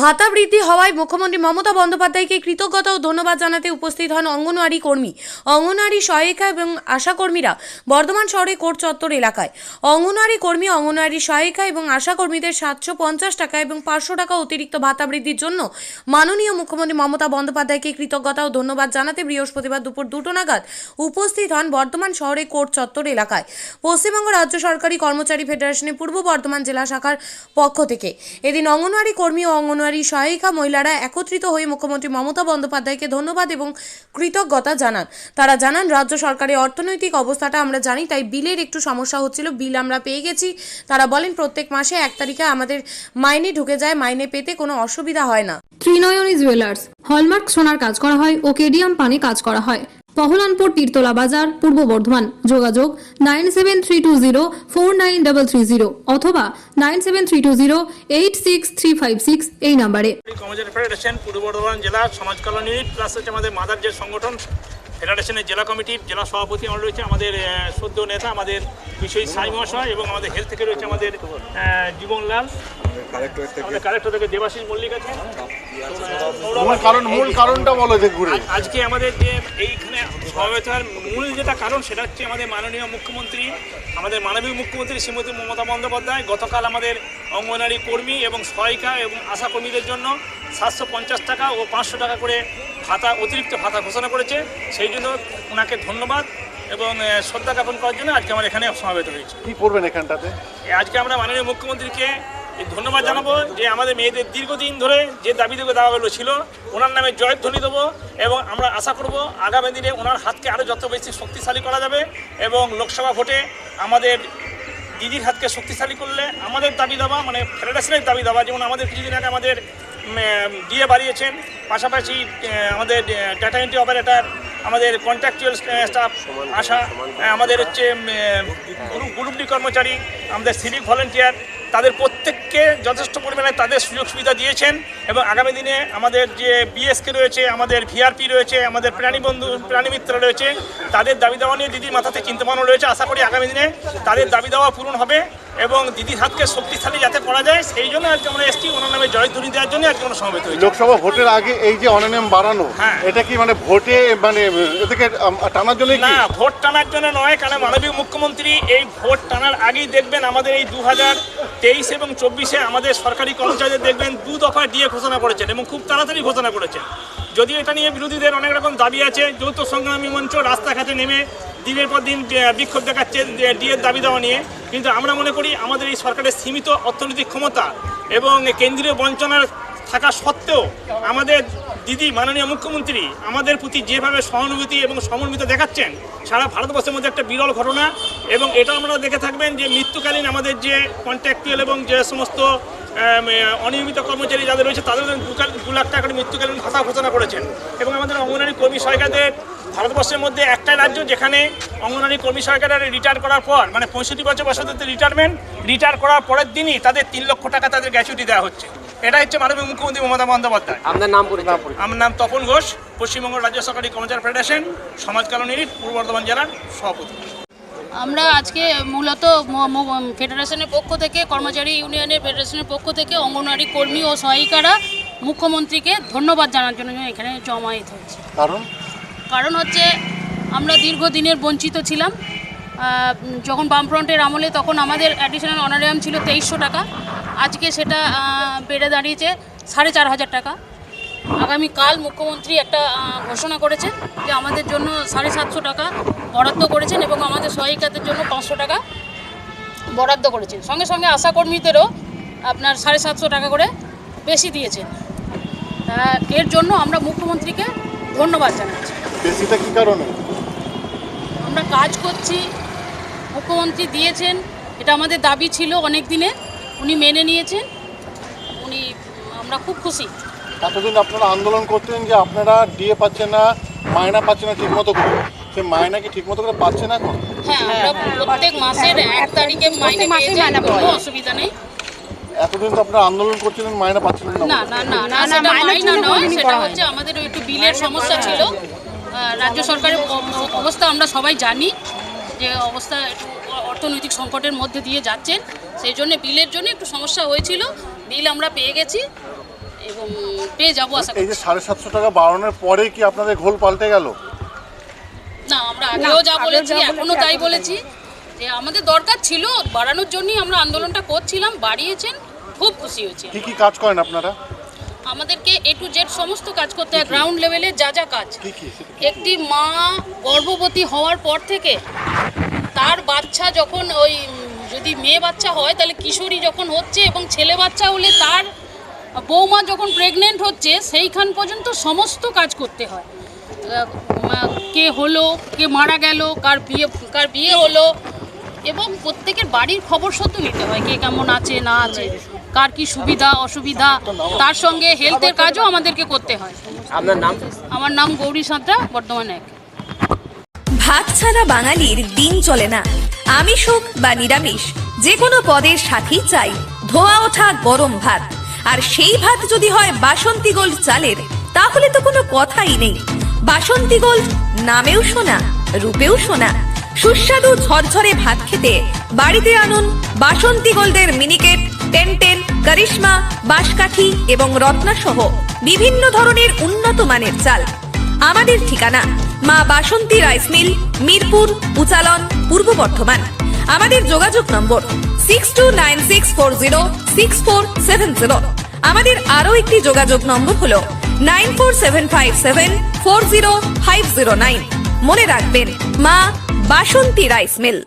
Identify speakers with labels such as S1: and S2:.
S1: ভাতা বৃদ্ধি হওয়ায় মুখ্যমন্ত্রী মমতা বন্দ্যোপাধ্যায়কে কৃতজ্ঞতা ও ধন্যবাদ জানাতে উপস্থিত হন অঙ্গনওয়াড়ি কর্মী। অঙ্গনওয়াড়ি সহায়িকা এবং আশা কর্মীরা বর্ধমান শহরে কোর্ট চত্বর এলাকায়। অঙ্গনওয়াড়ি কর্মী, অঙ্গনওয়াড়ি সহায়িকা এবং আশা কর্মীদের সাতশো পঞ্চাশ টাকা এবং পাঁচশো টাকা অতিরিক্ত ভাতা বৃদ্ধির জন্য মাননীয় মুখ্যমন্ত্রী মমতা বন্দ্যোপাধ্যায়কে কৃতজ্ঞতা ও ধন্যবাদ জানাতে বৃহস্পতিবার দুপুর দুটো নাগাদ উপস্থিত হন বর্ধমান শহরে কোর্ট চত্বর এলাকায়। পশ্চিমবঙ্গ রাজ্য সরকারি কর্মচারী ফেডারেশনের পূর্ব বর্ধমান জেলা শাখার পক্ষ থেকে। এদিন অঙ্গনওয়াড়ি কর্মী ও অঙ্গনওয়াড়ি সহায়িকা মহিলারা একত্রিত হয়ে মুখ্যমন্ত্রী মমতা বন্দ্যোপাধ্যায়কে ধন্যবাদ এবং কৃতজ্ঞতা জানান। তারা জানান, রাজ্য সরকারের অর্থনৈতিক অবস্থাটা আমরা জানি, তাই বিলের একটু সমস্যা হচ্ছিল, বিল আমরা পেয়ে গেছি। তারা বলেন, প্রত্যেক মাসে এক তারিখে আমাদের মাইনে ঢুকে যায়, মাইনে পেতে কোনো অসুবিধা হয় না।
S2: ত্রিনয়নী জুয়েলার্স, হলমার্ক সোনার কাজ করা হয় ও কেডিয়াম পানে কাজ করা হয়। পহলানপুর তীরতলা বাজার, পূর্ব বর্ধমান। যোগাযোগ nine seven three two zero four nine double three zero অথবা nine seven three two zero eight six three five six এই নাম্বারে।
S3: কর্মচারী ফেডারেশন, পূর্ব বর্ধমান জেলা সমাজ কল্যাণ ইউনিট প্লাস হচ্ছে আমাদের মাদার যে সংগঠন, ফেডারেশনের জেলা কমিটির জেলা সভাপতি আমার রয়েছে আমাদের সদ্য নেতা আমাদের বিষয় সাই মহাশয় এবং আমাদের হেলথ থেকে রয়েছে আমাদের জীবনলাল। আমাদের কালেক্টর থেকে দেবাশিস মল্লিক আছে।
S4: মূল কারণ মূল কারণটা বলো যে ঘুরে।
S3: আজকে আমাদের যে এইখানে সমবেত মূল যেটা কারণ সেটা হচ্ছে আমাদের মাননীয় মুখ্যমন্ত্রী আমাদের মাননীয় মুখ্যমন্ত্রী শ্রীমতী মমতা বন্দ্যোপাধ্যায় গতকাল আমাদের অঙ্গনারী কর্মী এবং সহায়িকা এবং আশা কর্মীদের জন্য সাতশো পঞ্চাশ টাকা ও পাঁচশো টাকা করে ভাতা অতিরিক্ত ভাতা ঘোষণা করেছে। সেই জন্য ওনাকে ধন্যবাদ এবং শ্রদ্ধা জ্ঞাপন করার জন্য আজকে আমরা এখানে সমাবেত হয়েছি।
S4: কি করবেন এখানটাতে?
S3: আজকে আমরা মাননীয় মুখ্যমন্ত্রীকে ধন্যবাদ জানাব যে আমাদের মেয়েদের দীর্ঘদিন ধরে যে দাবি দেবে দাওয়াগুলো ছিল, ওনার নামে জয়ধ্বনি দেবো এবং আমরা আশা করব আগামী দিনে ওনার হাতকে আরও যত বেশি শক্তিশালী করা যাবে এবং লোকসভা ভোটে আমাদের দিদির হাতকে শক্তিশালী করলে আমাদের দাবি দাবা মানে ফেডারেশনের দাবি দাবা, যেমন আমাদের কিছুদিন আগে আমাদের ডিএ বাড়িয়েছেন, পাশাপাশি আমাদের ডাটা এন্ট্রি অপারেটর, আমাদের কন্ট্রাকচুয়াল স্টাফ আসা আমাদের হচ্ছে গ্রুপ গ্রুপ ডি কর্মচারী, আমাদের সিভিক ভলেন্টিয়ার তাদের প্রত্যেককে যথেষ্ট পরিমাণে তাদের সুযোগ সুবিধা দিয়েছেন এবং আগামী দিনে আমাদের যে বিএসকে রয়েছে, আমাদের ভিআরপি রয়েছে, আমাদের প্রাণী বন্ধু, প্রাণী মিত্র রয়েছে, তাদের দাবি দাওয়া নিয়ে দিদির মাথাতে চিন্তাভাবনা রয়েছে। আশা করি আগামী দিনে তাদের দাবি দাওয়া পূরণ হবে। এবং দিদি হাতকে শক্তিশালী যাতে করা যায় সেই জন্য আজকে আমরা এসছি। ওনার নামে জয়ধ্বনি দেওয়ার জন্য আজকে আমরা সমবেত হয়েছি।
S4: লোকসভা ভোটের আগে এই যে অনানিয়ম বাড়ানো
S3: হ্যাঁ।
S4: এটা কি মানে ভোটে মানে এ থেকে আম, টানার জন্য
S3: না ভোট টানার জন্য নয় কারণ মাননীয় মুখ্যমন্ত্রী এই ভোট টানার আগেই দেখবেন আমাদের এই দু হাজার তেইশ এবং চব্বিশে আমাদের সরকারি কর্মচারীদের দেখবেন দু দফা ডিএ ঘোষণা করেছেন এবং খুব তাড়াতাড়ি ঘোষণা করেছেন। যদিও এটা নিয়ে বিরোধীদের অনেক রকম দাবি আছে যৌথ সংগ্রামী মঞ্চ রাস্তাঘাটে নেমে দিনের পর দিন বিক্ষোভ দেখাচ্ছে ডিএর দাবি দেওয়া নিয়ে। কিন্তু আমরা মনে করি আমাদের এই সরকারের সীমিত অর্থনৈতিক ক্ষমতা এবং কেন্দ্রীয় বঞ্চনার থাকা সত্ত্বেও আমাদের দিদি, মাননীয় মুখ্যমন্ত্রী আমাদের প্রতি যেভাবে সহানুভূতি এবং সমন্বিত দেখাচ্ছেন, সারা ভারতবর্ষের মধ্যে একটা বিরল ঘটনা এবং এটা আপনারা দেখে থাকবেন যে মৃত্যুকালীন আমাদের যে কন্ট্রাকচুয়াল এবং যে সমস্ত অনিয়মিত কর্মচারী যাদের রয়েছে, তাদের দু লাখ টাকা করে মৃত্যুকালীন ভাতা ঘোষণা করেছেন। এবং আমাদের অঙ্গনারী কর্মী সহায়িকাদের ভারতবর্ষের মধ্যে একটাই রাজ্য যেখানে অঙ্গনারী কর্মী সহায়িকারা রিটায়ার করার পর মানে পঁয়ষট্টি বছর বয়সদের রিটায়ারমেন্ট রিটায়ার করার পরের দিনই তাদের তিন লক্ষ টাকা তাদের গ্র্যাচুইটি দেওয়া হচ্ছে। এটা হচ্ছে মাননীয় মুখ্যমন্ত্রী মমতা বন্দ্যোপাধ্যায়।
S5: আপনার নাম পরিচয়।
S3: আমার নাম তপন ঘোষ পশ্চিমবঙ্গ রাজ্য সরকারি কর্মচারী ফেডারেশন সমাজ কল্যাণ ইউনিট পূর্ব বর্ধমান জেলার সভাপতি।
S6: আমরা আজকে মূলত ফেডারেশনের পক্ষ থেকে কর্মচারী ইউনিয়নের ফেডারেশনের পক্ষ থেকে অঙ্গনওয়াড়ি কর্মী ও সহায়িকারা মুখ্যমন্ত্রীকে ধন্যবাদ জানার জন্য এখানে জমায়েত হয়েছে।
S4: কারণ?
S6: কারণ হচ্ছে আমরা দীর্ঘদিনের বঞ্চিত ছিলাম। যখন বামফ্রন্টের আমলে তখন আমাদের অ্যাডিশনাল অনারিয়াম ছিল তেইশশো টাকা। আজকে সেটা বেড়ে দাঁড়িয়েছে সাড়ে চার হাজার টাকা। আগামীকাল মুখ্যমন্ত্রী একটা ঘোষণা করেছেন যে আমাদের জন্য সাড়ে সাতশো টাকা বরাদ্দ করেছেন এবং আমাদের সহায়িকাদের জন্য পাঁচশো টাকা বরাদ্দ করেছেন। সঙ্গে সঙ্গে আশাকর্মীদেরও আপনার সাড়ে সাতশো টাকা করে বেশি দিয়েছেন। এর জন্য আমরা মুখ্যমন্ত্রীকে ধন্যবাদ জানাচ্ছি।
S4: বেশিটা কি কারণে?
S6: আমরা কাজ করছি মুখ্যমন্ত্রী দিয়েছেন এটা আমাদের দাবি ছিল অনেক দিনে উনি মেনে নিয়েছেন উনি আমরা খুব খুশি।
S4: এতদিন আপনারা আন্দোলন করতেন যে আপনারা ডিএ পাচ্ছেন না মায়না পাচ্ছেন না ঠিক মতো করে। সে মায়না কি ঠিক মতো করে পাচ্ছেন এখন?
S6: হ্যাঁ আমরা প্রত্যেক মাসের এক তারিখে মাইনে পেয়ে যাই কোনো অসুবিধা নেই।
S4: এতদিন তো আপনারা আন্দোলন করছিলেন মায়না পাচ্ছিলেন
S6: না।
S4: না
S6: না না না সেটা মাইনা নয় সেটা হচ্ছে আমাদের একটু বিলের সমস্যা ছিল। রাজ্য সরকারের অবস্থা আমরা সবাই জানি। যে অবস্থা একটু অর্থনৈতিক সংকটের মধ্যে দিয়ে যাচ্ছেন সেই জন্য বিলের জন্য একটু সমস্যা হয়েছিল। বিল আমরা পেয়ে গেছি এবং পেয়ে যাব আশা
S4: এই যে সাড়ে সাতশো টাকা বাড়ানোর পরে কি আপনাদের ঘোল পাল্টে গেল?
S6: না আমরা আগেও যা বলেছি এখনও তাই বলেছি যে আমাদের দরকার ছিল বাড়ানোর জন্যই আমরা আন্দোলনটা করছিলাম বাড়িয়েছেন খুব খুশি হয়েছি
S4: কি কি কাজ করেন আপনারা?
S6: আমাদেরকে এ টু জেড সমস্ত কাজ করতে হয় গ্রাউন্ড লেভেলে যা যা কাজ? একটি মা গর্ভবতী হওয়ার পর থেকে তার বাচ্চা যখন ওই যদি মেয়ে বাচ্চা হয় তাহলে কিশোরী যখন হচ্ছে এবং ছেলে বাচ্চা হলে তার বৌমা যখন প্রেগনেন্ট হচ্ছে সেইখান পর্যন্ত সমস্ত কাজ করতে হয়। কে হলো কে মারা গেল কার বিয়ে কার বিয়ে হলো এবং প্রত্যেকের বাড়ির খবর সত্য নিতে হয় কে কেমন আছে না আছে কার কি সুবিধা অসুবিধা তার সঙ্গে হেলথের কাজও আমাদেরকে করতে হয়।
S5: আপনার নাম?
S6: আমার নাম গৌরী সাঁতরা বর্ধমান এক।
S7: ভাত ছাড়া বাঙালির দিন চলে না। আমিষ হোক বা নিরামিষ যে কোনো পদের সাথেই চাই। ধোয়া ওঠা গরম ভাত। আর সেই ভাত যদি হয় বাসন্তী গোল্ড চালের, তাহলে তো কোনো কথাই নেই। বাসন্তী গোল্ড নামেও শোনা, রূপেও শোনা। সুস্বাদু ঝরঝরে ভাত খেতে বাড়িতে আনুন বাসন্তী গোল্ডের মিনিকেট টেন টেন করিশ্মা, বাঁশকাঠি এবং রত্না সহ বিভিন্ন ধরনের উন্নত মানের চাল। আমাদের ঠিকানা মা বাসন্তী রাইস মিল, মিরপুর, উচালন, পূর্ব বর্ধমান। আমাদের যোগাযোগ নম্বর six two nine six four zero six four seven zero আমাদের আরও একটি যোগাযোগ নম্বর হল nine four seven five seven four zero five zero nine মনে রাখবেন, মা বাসন্তী রাইস মিল।